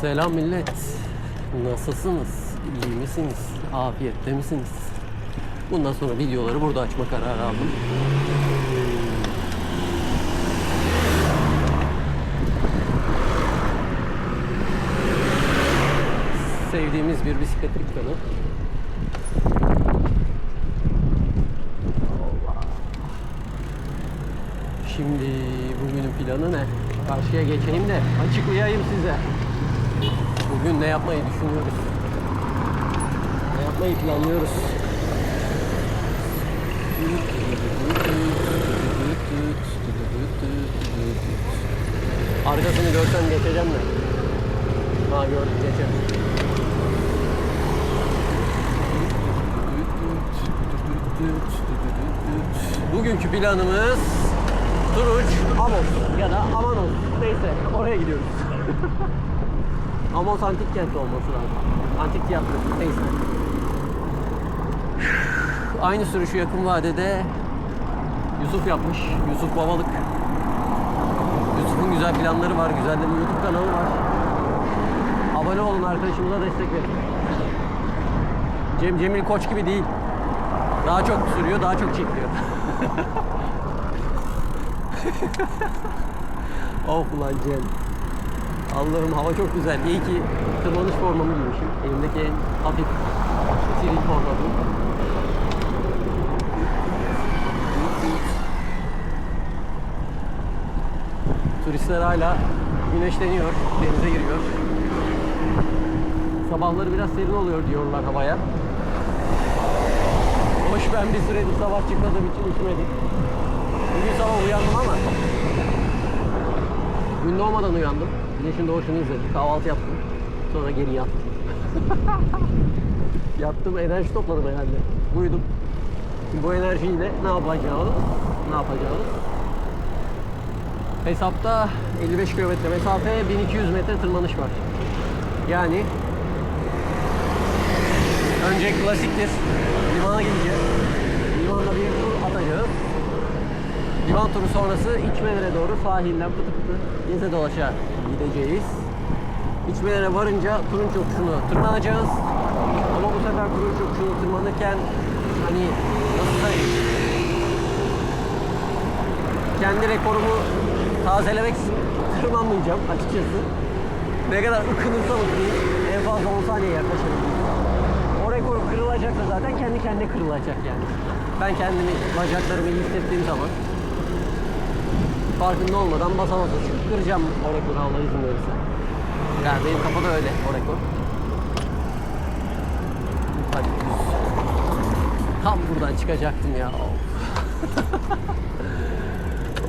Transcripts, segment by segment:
Selam millet. Nasılsınız? İyi misiniz? Afiyette misiniz? Bundan sonra videoları burada açma kararı aldım. Sevdiğimiz bir bisiklet dükkanı. Şimdi bugünün planı ne? Karşıya geçeyim de açıklayayım size. Bugün ne yapmayı düşünüyoruz? Ne yapmayı planlıyoruz? Arkasını görsem geçeceğim de. Ha gördüm geçerim. Bugünkü planımız Turuç, Amos ya da Amanos neyse oraya gidiyoruz. Amos antik kent olması lazım. Antik tiyatro neyse. Aynı sürüşü yakın vadede Yusuf yapmış. Yusuf Babalık. Yusuf'un güzel planları var. Güzel de bir YouTube kanalı var. Abone olun arkadaşımıza destek verin. Cem Cemil Koç gibi değil. Daha çok sürüyor, daha çok çekiyor. of ulan Cem. Allah'ım hava çok güzel. İyi ki tırmanış formamı giymişim. Elimdeki en hafif sivil forma. Turistler hala güneşleniyor, denize giriyor. Sabahları biraz serin oluyor diyorlar havaya. Hoş ben bir süredir sabah çıkmadığım için üşümedim. Bugün sabah uyandım ama gün doğmadan uyandım. Güneşin doğuşunu izledim. Kahvaltı yaptım. Sonra geri yattım. yattım enerji topladım herhalde. Uyudum. Şimdi bu enerjiyle ne yapacağız? Ne yapacağız? Hesapta 55 kilometre mesafe, 1200 metre tırmanış var. Yani önce klasiktir. Limana gideceğiz. Limanda bir tur atacağız. Liman turu sonrası içmelere doğru sahilden pıtı pıtı geze dolaşa gideceğiz. İçmelere varınca turun çokuşunu tırmanacağız. Ama bu sefer turun çokuşunu tırmanırken hani nasıl söyleyeyim? Kendi rekorumu tazelemek için tırmanmayacağım açıkçası. Ne kadar ıkınırsam ıkınayım en fazla 10 saniye yaklaşırım. O rekor kırılacaksa zaten kendi kendine kırılacak yani. Ben kendimi, bacaklarımı iyi hissettiğim zaman farkında olmadan basa basa çıkıp kıracağım o rekoru Allah izin verirse. Yani benim kafada öyle o rekor. Hadi. Tam buradan çıkacaktım ya.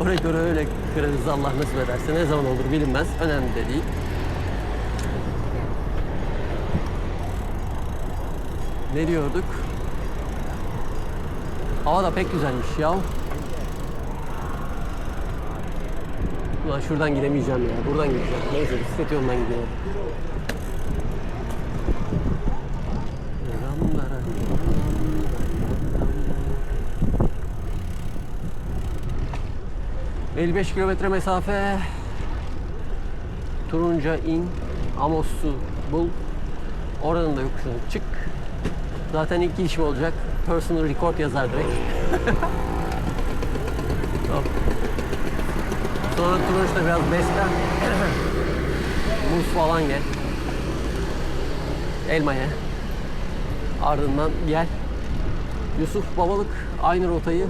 o rekoru öyle kırarız Allah nasip ederse. Ne zaman olur bilinmez. Önemli de değil. Ne diyorduk? Hava da pek güzelmiş ya. Ulan şuradan gidemeyeceğim ya. Buradan gideceğim. Neyse bisiklet yolundan gidiyorum. ...55 kilometre mesafe... ...Turunca in... ...Amos'u bul... ...oradan da yokuşunu çık... ...zaten ilk işim olacak... ...personal record yazar direkt... Hop. Sonra Turunç'ta biraz beslen. Muz falan ye. Elma ye. Ardından gel. Yusuf Babalık aynı rotayı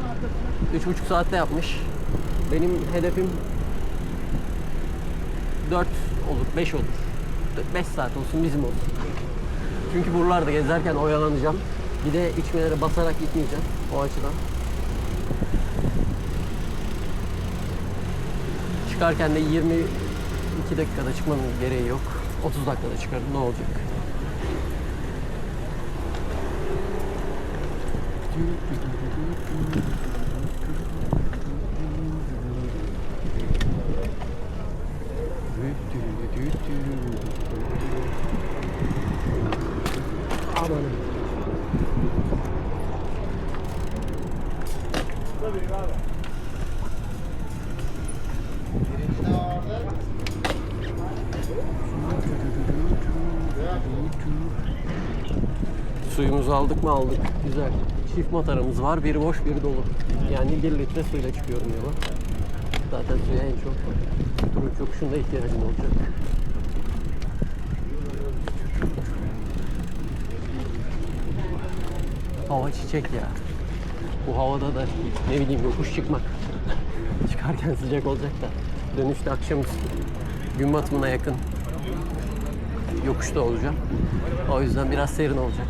3,5 saatte yapmış. Benim hedefim 4 olur, 5 olur. 5 saat olsun bizim olsun. Çünkü buralarda gezerken oyalanacağım. Bir de içmelere basarak gitmeyeceğim o açıdan. Çıkarken de 22 dakikada çıkmanın gereği yok. 30 dakikada çıkarım ne olacak? Suyumuzu aldık mı aldık. Güzel. Çift mataramız var. Biri boş biri dolu. Yani 1 litre suyla çıkıyorum yola. Zaten suya en çok turun çokuşunda ihtiyacım olacak. Hava çiçek ya. Bu havada da ne bileyim yokuş çıkmak. Çıkarken sıcak olacak da. Dönüşte akşamüstü gün batımına yakın yokuşta olacağım. O yüzden biraz serin olacak.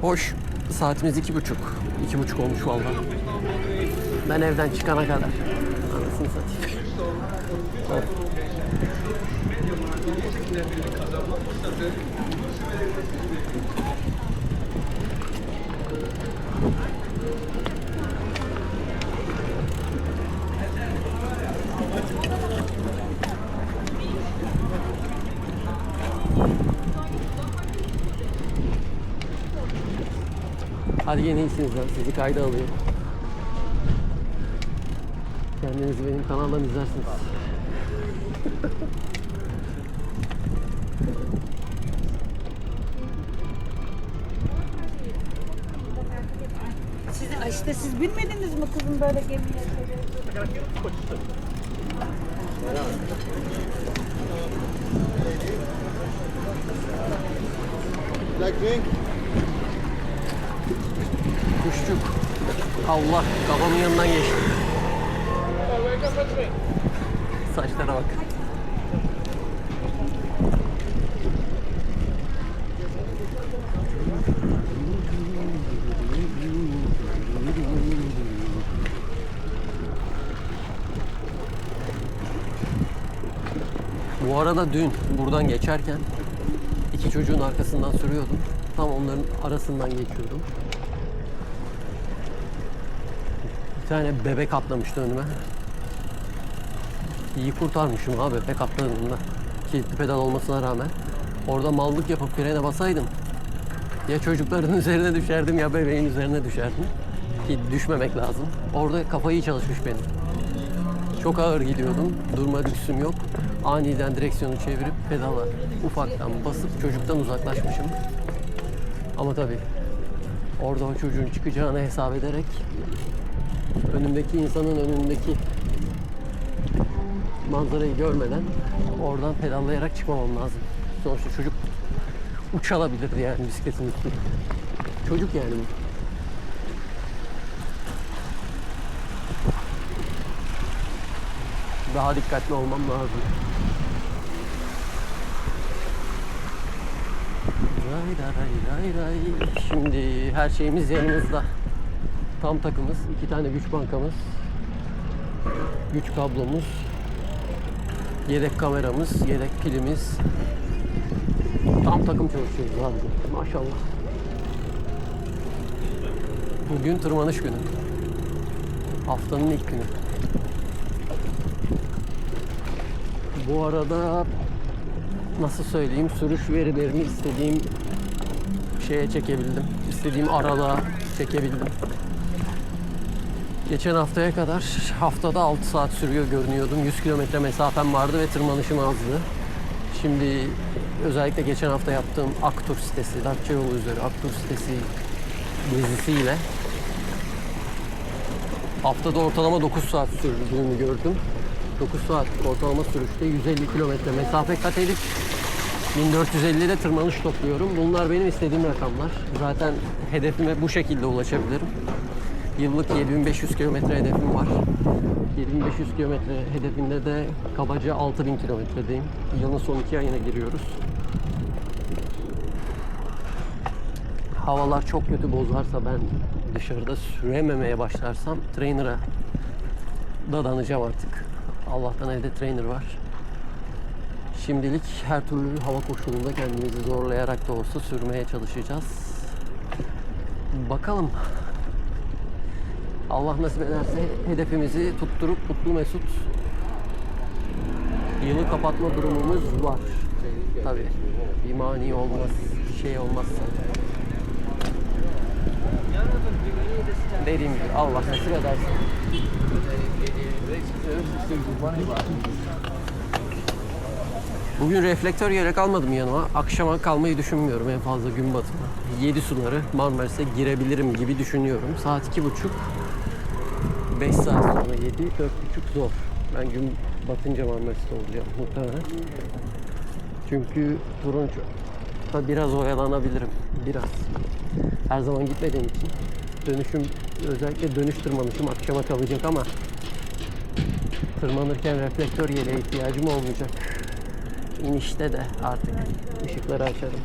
Hoş. Saatimiz iki buçuk. İki buçuk olmuş vallahi. Ben evden çıkana kadar. Anasını satayım. Of. Hadi yine iyisiniz lan. Sizi kayda alayım. Kendinizi benim kanaldan izlersiniz. Siz, işte siz bilmediniz mi kızım böyle gemiye? Black drink? Kuşçuk. Allah kafamın yanından geçti. Saçlara bak. Bu arada dün buradan geçerken iki çocuğun arkasından sürüyordum. Tam onların arasından geçiyordum. Bir tane bebek atlamıştı önüme. İyi kurtarmışım abi bebek atladığında. Kilitli pedal olmasına rağmen. Orada mallık yapıp frene basaydım. Ya çocukların üzerine düşerdim ya bebeğin üzerine düşerdim. Ki düşmemek lazım. Orada kafayı çalışmış benim. Çok ağır gidiyordum. Durma lüksüm yok. Aniden direksiyonu çevirip pedala ufaktan basıp çocuktan uzaklaşmışım. Ama tabii orada o çocuğun çıkacağını hesap ederek önümdeki insanın önündeki manzarayı görmeden oradan pedallayarak çıkmamam lazım. Sonuçta çocuk uçalabilirdi yani bisikletin üstünde. Çocuk yani bu. Daha dikkatli olmam lazım. Ray ray ray ray. Şimdi her şeyimiz yanımızda. Tam takımız, iki tane güç bankamız, güç kablomuz, yedek kameramız, yedek pilimiz. Tam takım çalışıyoruz abi. Maşallah. Bugün tırmanış günü. Haftanın ilk günü. Bu arada nasıl söyleyeyim sürüş verilerimi istediğim şeye çekebildim. İstediğim aralığa çekebildim. Geçen haftaya kadar haftada 6 saat sürüyor görünüyordum. 100 kilometre mesafem vardı ve tırmanışım azdı. Şimdi özellikle geçen hafta yaptığım Aktur sitesi, Datça yolu üzeri Aktur sitesi gezisiyle haftada ortalama 9 saat sürdüğünü gördüm. 9 saat ortalama sürüşte 150 kilometre mesafe kat edip 1450'de tırmanış topluyorum. Bunlar benim istediğim rakamlar. Zaten hedefime bu şekilde ulaşabilirim. Yıllık 7500 kilometre hedefim var. 7500 kilometre hedefinde de kabaca 6000 kilometredeyim. Yılın son iki ayına giriyoruz. Havalar çok kötü bozarsa ben dışarıda sürememeye başlarsam trainer'a dadanacağım artık. Allah'tan evde trainer var. Şimdilik her türlü hava koşulunda kendimizi zorlayarak da olsa sürmeye çalışacağız. Bakalım. Allah nasip ederse hedefimizi tutturup mutlu mesut yılı kapatma durumumuz var. Tabii bir mani olmaz, bir şey olmazsa. Dediğim gibi Allah nasip ederse. Bugün reflektör gerek almadım yanıma. Akşama kalmayı düşünmüyorum en fazla gün batımı. 7 suları Marmaris'e girebilirim gibi düşünüyorum. Saat 2.30. 5 saat sonra 7, 4.30 zor. Ben gün batınca Marmaris'te olacağım muhtemelen. Çünkü Turunç'ta biraz oyalanabilirim. Biraz. Her zaman gitmediğim için. Dönüşüm, özellikle dönüş tırmanışım akşama kalacak ama tırmanırken reflektör yeleğe ihtiyacım olmayacak. İnişte de artık ışıkları açarım.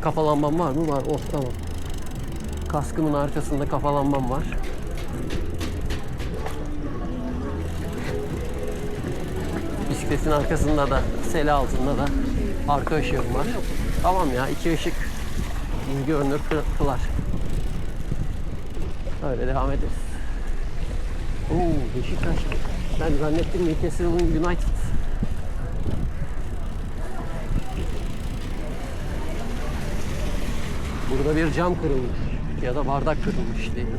Kafa var mı? Var. Oh tamam. Kaskımın arkasında kafa var. Bisikletin arkasında da, sele altında da arka ışığım var. Tamam ya, iki ışık görünür kı- kılar. Öyle devam ederiz. Oo, Beşiktaş. Ben zannettim Newcastle United. Burada bir cam kırılmış ya da bardak kırılmış diyelim.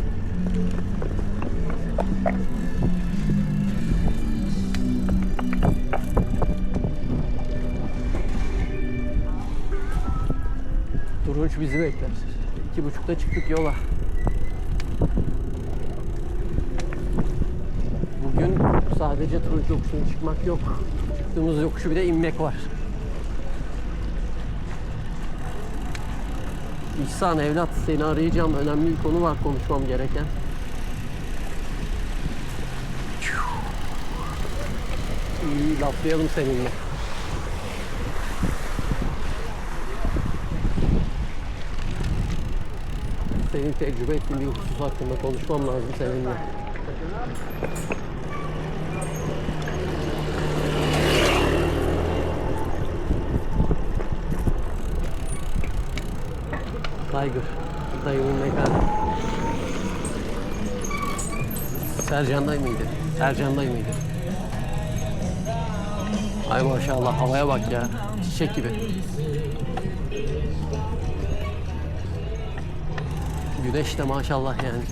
Turunç bizi bekler. İki buçukta çıktık yola. Bugün sadece Turunç yokuşuna çıkmak yok. Çıktığımız yokuşu bir de inmek var. İhsan evlat seni arayacağım. Önemli bir konu var konuşmam gereken. İyi laflayalım seninle. Senin tecrübe ettiğin bir husus hakkında konuşmam lazım seninle. Tiger. Dayımın mekanı. Sercan'day mıydı? Sercan'day mıydı? Ay maşallah havaya bak ya. Çiçek gibi. Güneş de maşallah yani.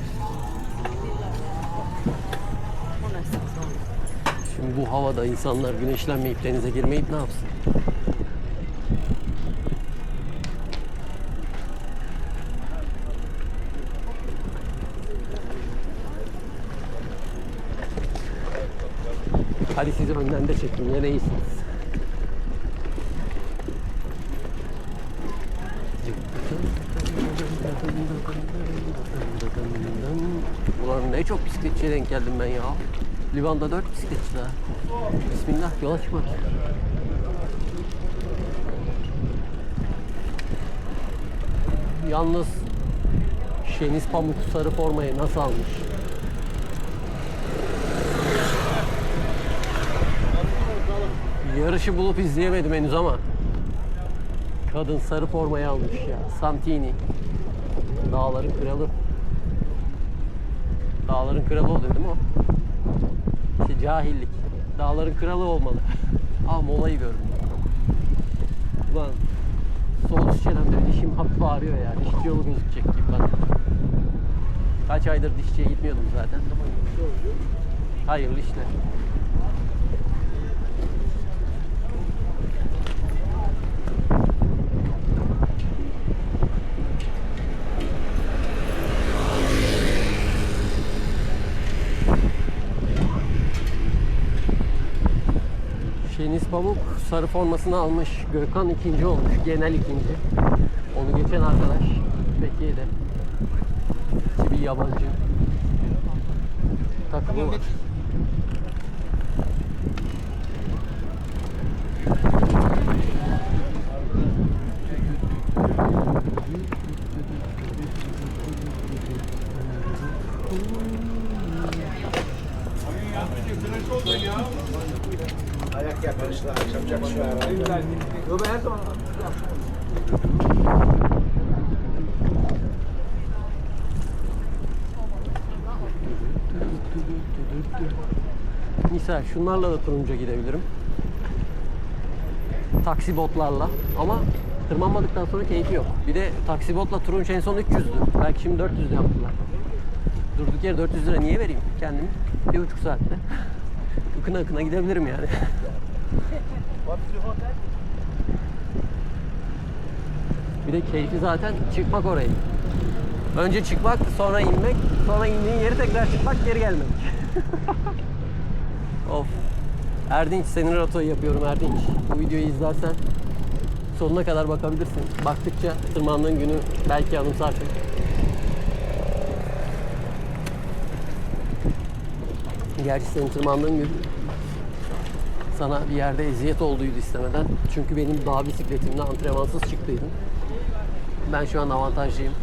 Şimdi bu havada insanlar güneşlenmeyip denize girmeyip ne yapsın? Hadi sizi önden de çekeyim. Yine iyisiniz. Ulan ne çok bisikletçiye denk geldim ben ya. Livanda 4 bisikletçi daha. Bismillah yola çıkmak. Yalnız Şeniz Pamuk sarı formayı nasıl almış? Yarışı bulup izleyemedim henüz ama kadın sarı formayı almış ya. Santini. Dağların kralı. Dağların kralı oluyor değil mi o? İşte cahillik. Dağların kralı olmalı. Aa molayı gördüm. Ulan sol çenemde dişim hafif ağrıyor ya. Dişçi yolu gözükecek gibi bana. Kaç aydır dişçiye gitmiyordum zaten. Hayırlı işler. Şeniz Pamuk sarı formasını almış. Gökhan ikinci olmuş. Genel ikinci. Onu geçen arkadaş Fethiye'de. İki bir yabancı. Takımı var. Ayak yaklaştı akşam çalışıyor. Yo ben her zaman Misal şunlarla da turunca gidebilirim. Taksi botlarla ama tırmanmadıktan sonra keyfi yok. Bir de taksi botla turunç en son 300'dü. Belki şimdi 400 yaptılar. Durduk yere 400 lira niye vereyim kendimi? Bir buçuk saatte. Akına akına gidebilirim yani. Bir de keyfi zaten çıkmak orayı. Önce çıkmak, sonra inmek, sonra indiğin yeri tekrar çıkmak, geri gelmek. of. Erdinç, senin rotayı yapıyorum Erdinç. Bu videoyu izlersen sonuna kadar bakabilirsin. Baktıkça tırmandığın günü belki anımsarsın. Gerçi senin tırmandığın gün sana bir yerde eziyet olduydu istemeden. Çünkü benim dağ bisikletimle antrenmansız çıktıydın. Ben şu an avantajlıyım.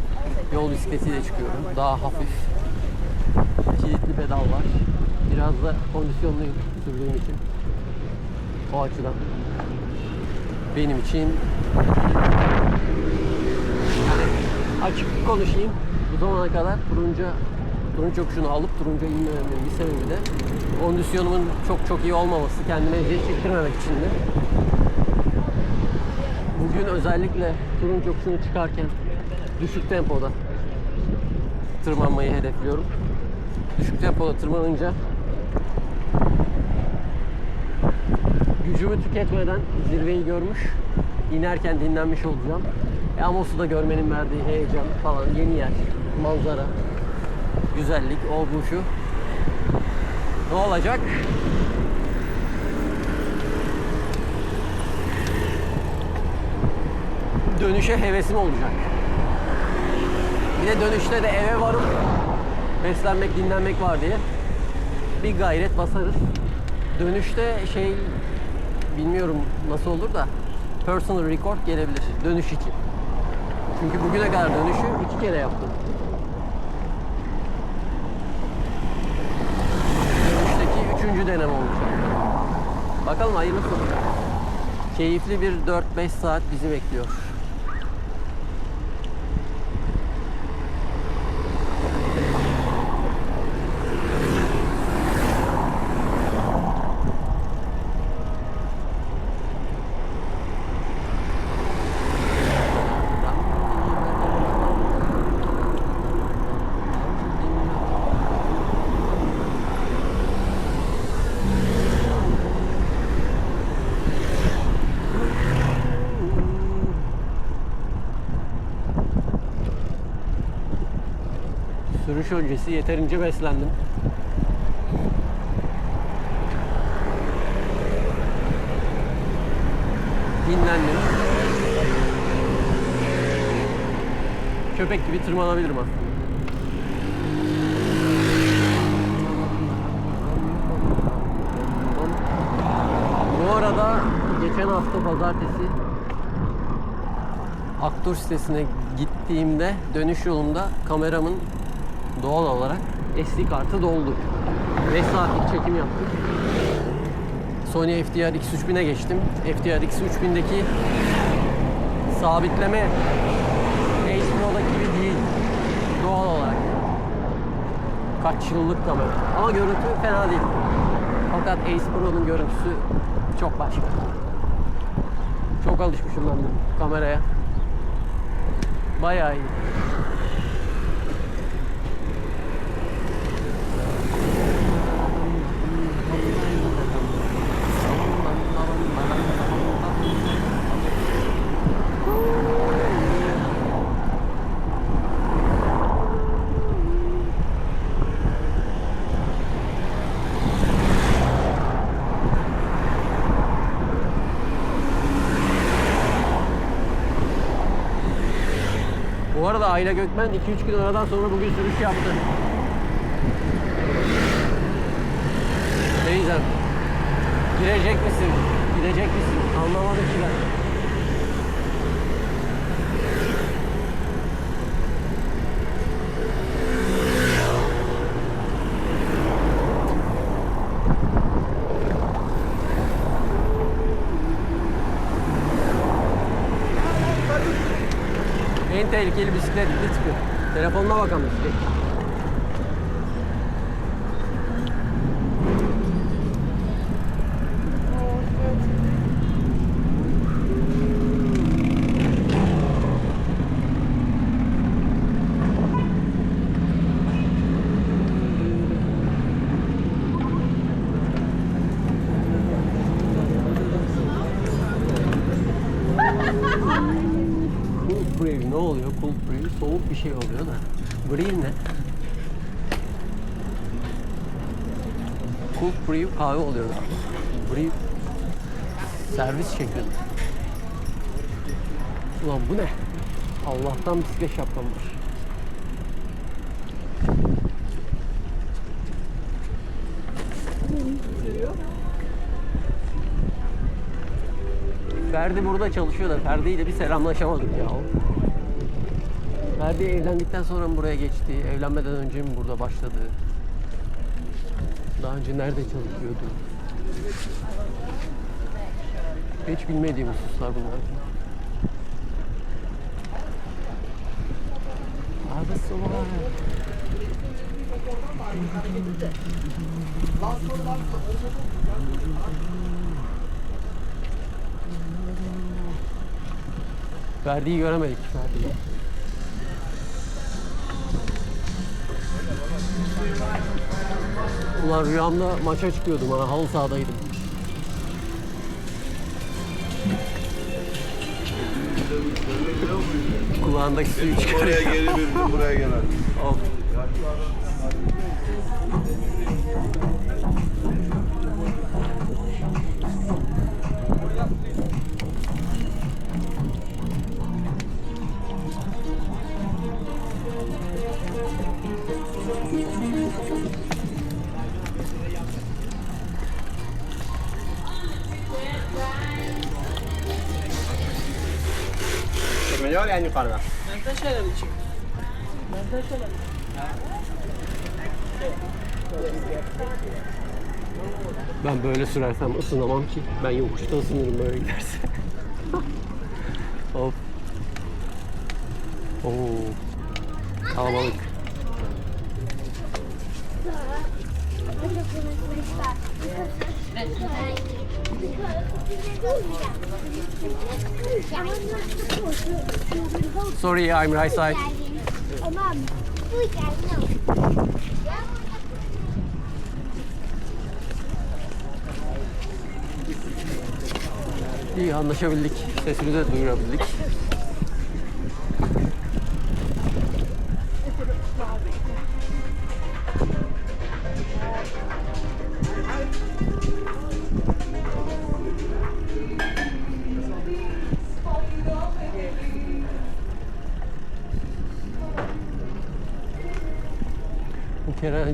Yol bisikletiyle çıkıyorum. Daha hafif. Kilitli pedal var. Biraz da kondisyonluyum sürdüğüm için. O açıdan. Benim için yani açık konuşayım. Bu zamana kadar turunca turunç yokuşunu alıp turunca inmememin bir sebebi de kondisyonumun çok çok iyi olmaması, kendime eziyet çektirmemek için de. Bugün özellikle turunç yokuşunu çıkarken düşük tempoda tırmanmayı hedefliyorum. Düşük tempoda tırmanınca gücümü tüketmeden zirveyi görmüş, inerken dinlenmiş olacağım. E Amos'u da görmenin verdiği heyecan falan, yeni yer, manzara, güzellik, o bu şu. Ne olacak? Dönüşe hevesim olacak. Bir de dönüşte de eve varıp beslenmek, dinlenmek var diye bir gayret basarız. Dönüşte şey bilmiyorum nasıl olur da personal record gelebilir dönüş için. Çünkü bugüne kadar dönüşü iki kere yaptım. Üçüncü denem olacak. Bakalım hayırlısı. Keyifli bir 4-5 saat bizi bekliyor. Öncesi yeterince beslendim. Dinlendim. Köpek gibi tırmanabilirim aslında. Bu arada geçen hafta pazartesi Aktur sitesine gittiğimde dönüş yolunda kameramın doğal olarak SD kartı doldu. 5 saatlik çekim yaptık. Sony FDR X3000'e geçtim. FDR X3000'deki sabitleme Ace Pro'daki gibi değil. Doğal olarak. Kaç yıllık kamera. Ama görüntü fena değil. Fakat Ace Pro'nun görüntüsü çok başka. Çok alışmışım ben bu kameraya. Bayağı iyi. Bu arada Ayla Gökmen 2-3 gün aradan sonra bugün sürüş yaptı. Diyeceğim? Girecek misin? Gidecek misin? Anlamadım ki ben. En tehlikeli Saya. Şey oluyor da. Brew ne? Cold brew kahve oluyor galiba. Brew servis şeklinde. Ulan bu ne? Allah'tan bisiklet şapkam var. Ferdi burada çalışıyor da Ferdi ile bir selamlaşamadık ya. Ferdi evlendikten sonra mı buraya geçti? Evlenmeden önce mi burada başladı? Daha önce nerede çalışıyordu? Hiç bilmediğim hususlar bunlar. Abi soğuk. Ferdi'yi göremedik Ferdi'yi. Ulan rüyamda maça çıkıyordum ha halı sahadaydım. Kulağındaki suyu çıkarıyor. Oraya geri bildim buraya gelen. Of. En yukarıda. Ben böyle sürersem ısınamam ki. Ben yokuşta ısınırım böyle giderse. of. Oo. Kalabalık. Sorry, I'm right side. Mom, we. İyi anlaşabildik. Sesini de duyurabildik.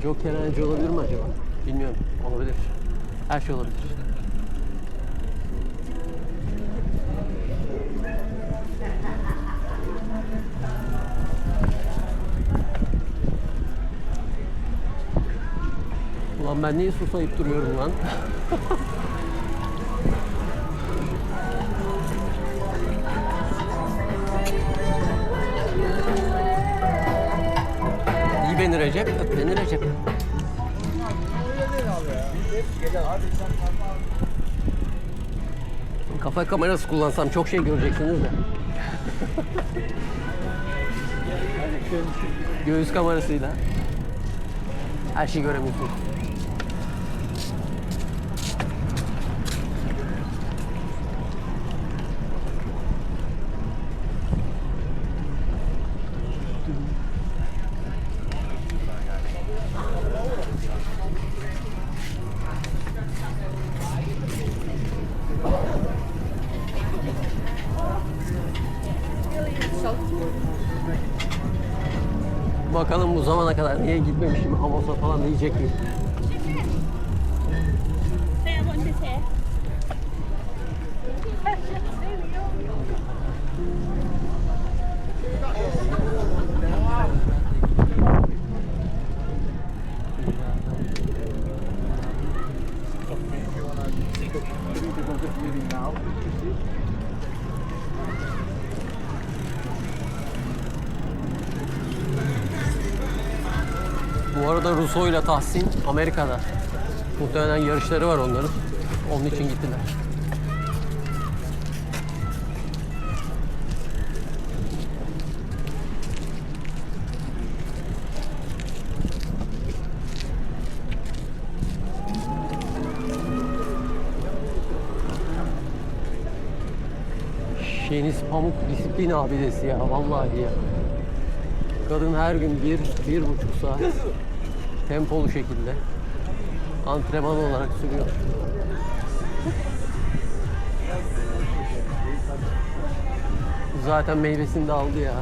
O kerenci olabilir mi acaba? Bilmiyorum. Olabilir. Her şey olabilir. Ulan ben niye susayıp duruyorum lan? Kafa kamerası kullansam çok şey göreceksiniz de. Göğüs kamerasıyla her şeyi göremiyorsunuz. Falan diyecek miyim? Russo ile Tahsin Amerika'da. Muhtemelen yarışları var onların. Onun için gittiler. Şeniz Pamuk disiplin abidesi ya vallahi ya. Kadın her gün bir, bir buçuk saat tempolu şekilde antrenman olarak sürüyor. Zaten meyvesini de aldı ya.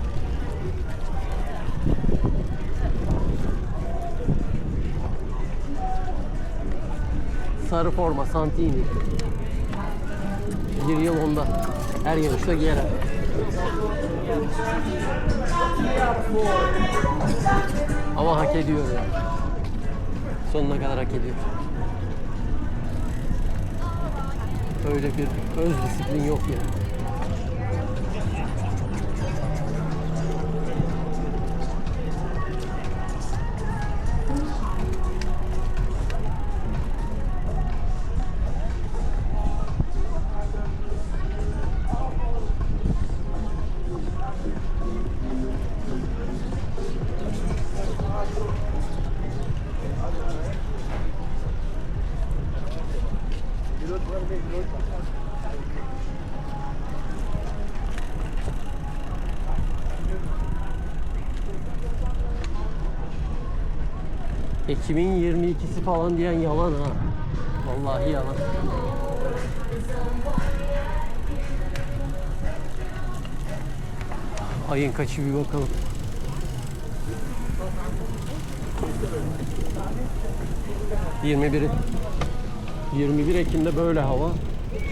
Sarı forma Santini. Bir yıl onda. Her yarışta giyer. Ama hak ediyor ya. Sonuna kadar hak ediyor. Öyle bir öz disiplin yok ya. Ekim'in 22'si falan diyen yalan ha. Vallahi yalan. Ayın kaçı bir bakalım. Yirmi biri. 21 Ekim'de böyle hava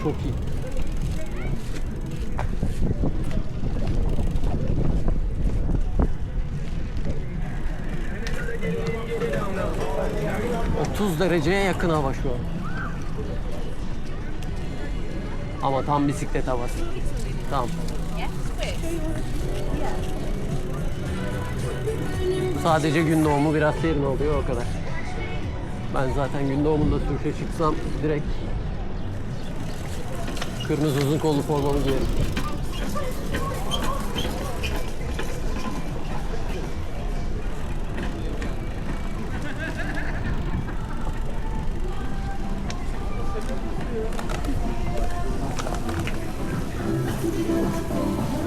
çok iyi. ...30 dereceye yakın hava şu an. Ama tam bisiklet havası. Tam. Sadece gün doğumu biraz serin oluyor o kadar. Ben zaten gün doğumunda sürüşe çıksam direkt kırmızı uzun kollu formamı giyerim.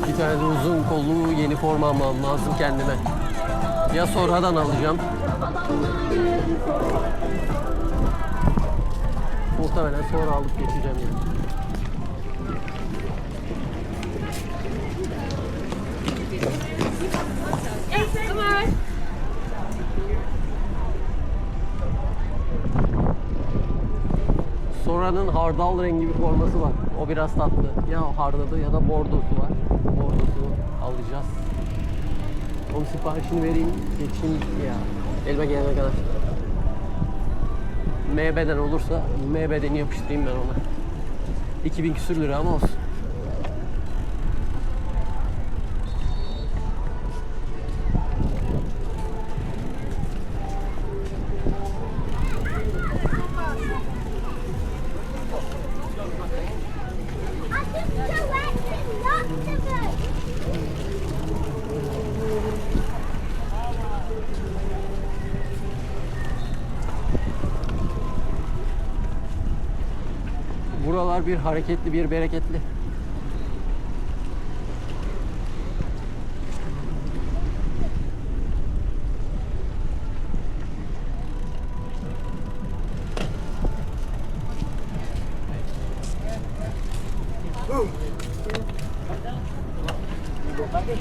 Bir tane de uzun kollu yeni forma almam lazım kendime. Ya sonradan alacağım. Muhtemelen sonra alıp geçeceğim yani. Sonranın hardal rengi bir forması var. O biraz tatlı. Ya hardalı ya da bordosu var. Bordosu alacağız. Onun siparişini vereyim. Geçeyim ya. Elime gelene kadar. MB'den olursa MB'deni yapıştırayım ben ona. 2000 küsür lira ama olsun. Bir hareketli, bir bereketli. Abi,